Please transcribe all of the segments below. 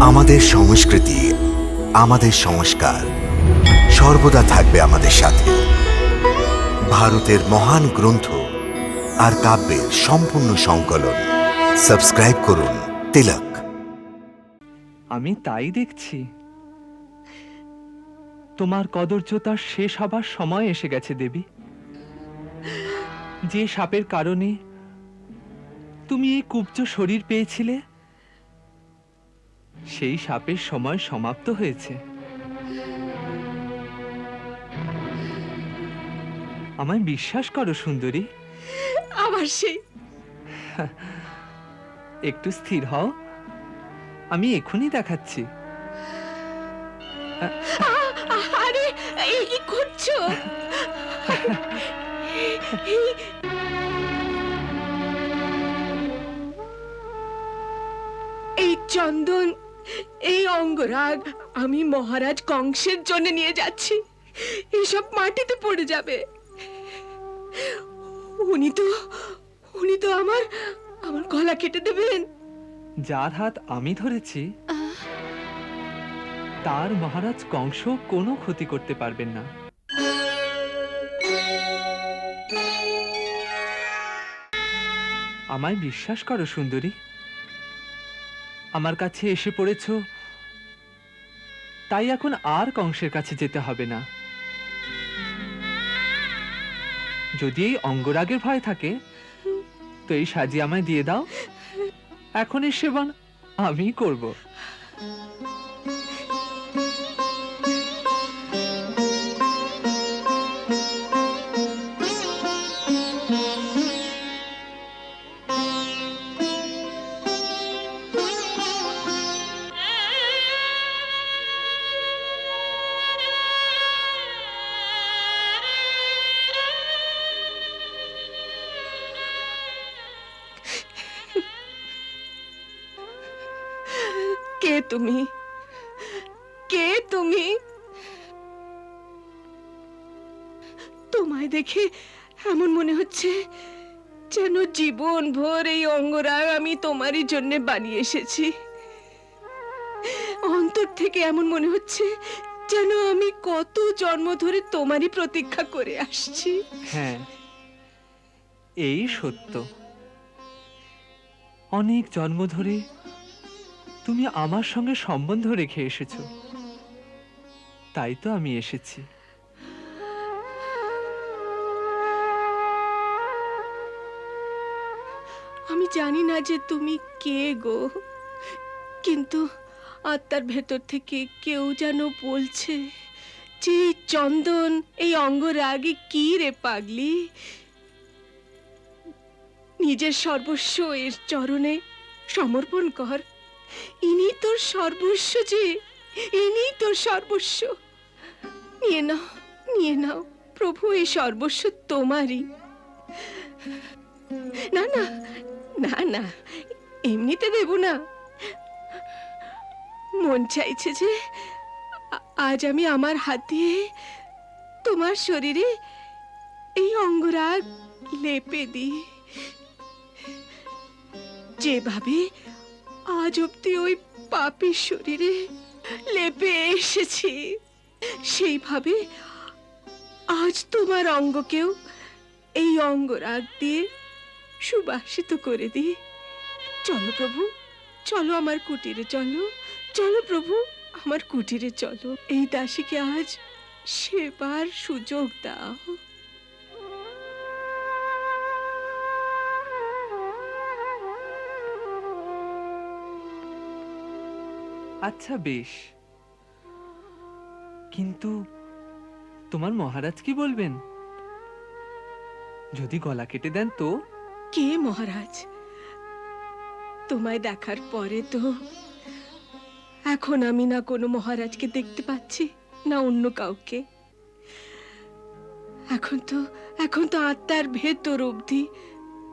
আমাদের সংস্কৃতি, আমাদের সংস্কার সর্বদা থাকবে আমাদের সাথে। ভারতের মহান গ্রন্থ আর কাব্যের সম্পূর্ণ সংকলন। সাবস্ক্রাইব করুন তিলক। আমি তাই দেখছি। তোমার কদর্যতার শেষ হবার সময় এসে গেছে, দেবী। যে সাপের কারণে তুমি এই কুব্জ শরীর পেয়েছিলে সেই সাপের সময় সমাপ্ত হয়েছে। আমায় বিশ্বাস করো সুন্দরী। আবার সেই একটু স্থির হও। আমি এখনই দেখাচ্ছি। আরে এই কি করছ? এই চন্দন এই অঙ্গরাগ আমি মহারাজ কংসের জন্য নিয়ে যাচ্ছি। এসব মাটিতে পড়ে যাবে। উনি তো উনি তো আমার আমার গলা কেটে দেবেন। যার হাত আমি ধরেছি তার মহারাজ কংস কোনো ক্ষতি করতে পারবেন না। আমায় বিশ্বাস করো সুন্দরী। আমার কাছে এসে পড়েছ তাই এখন আর কংসের কাছে যেতে হবে না। যদি এই অঙ্গরাগের ভয় থাকে, তো এই সাজি আমায় দিয়ে দাও। এখন এই সেবন আমি করব। কে তুমি? কে তুমি? তোমায় দেখে এমন মনে হচ্ছে যেন জীবন ভর এই অঙ্গরাগ আমি তোমারই জন্য বানিয়ে এসেছি। অন্তর থেকে এমন মনে হচ্ছে যেন আমি কত জন্ম ধরে তোমারই প্রতীক্ষা করে আসছি। হ্যাঁ এই সত্য। অনেক জন্ম ধরে তুমি আমার সঙ্গে সম্বন্ধ রেখে এসেছ। তাই তো আমি এসেছি। আমি জানি না যে তুমি কে গো, কিন্তু আত্মার ভেতর থেকে কেউ যেন বলছে যে চন্দন, এই অঙ্গরাগে কি রে পাগলি? নিজের সর্বস্ব এর চরণে সমর্পণ কর। ইনি তোর সর্বস্ব যে, ইনি তোর সর্বস্ব। নিয়ে নাও নিয়ে নাও, প্রভু, এই সর্বস্ব তোমারই। না না না না, এমনিতে দেব না। মন চাইছে যে আজ আমি আমার হাত দিয়ে তোমার শরীরে এই অঙ্গরাগ লেপে দিই। যেভাবে আজ অব্দি ওই পাপের শরীরে লেপে এসেছি। সেইভাবে আজ তোমার অঙ্গকেও এই অঙ্গরাগ দিয়ে সুবাসিত করে দিই। চলো প্রভু, চলো আমার কুটিরে চলো চলো প্রভু, আমার কুটিরে চলো। এই দাসীকে আজ সেবার সুযোগ দাও। আচ্ছা বেশ। কিন্তু তোমার মহারাজ কি বলবেন? যদি গলা কেটে দেন তো? কে মহারাজ? তোমায় দেখার পরে তো এখন আমি না কোনো মহারাজকে দেখতে পাচ্ছি, না অন্য কাউকে। এখন তো এখন তো আত্মার ভেতর অবধি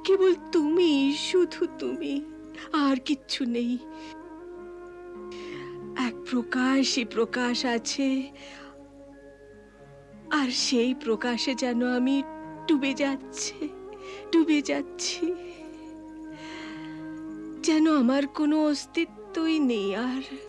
কেবল তুমি, শুধু তুমি, আর কিচ্ছু নেই। এক প্রকাশই প্রকাশ আছে। আর সেই প্রকাশে যেন আমি ডুবে যাচ্ছে, ডুবে যাচ্ছি। যেন আমার কোনো অস্তিত্বই নেই আর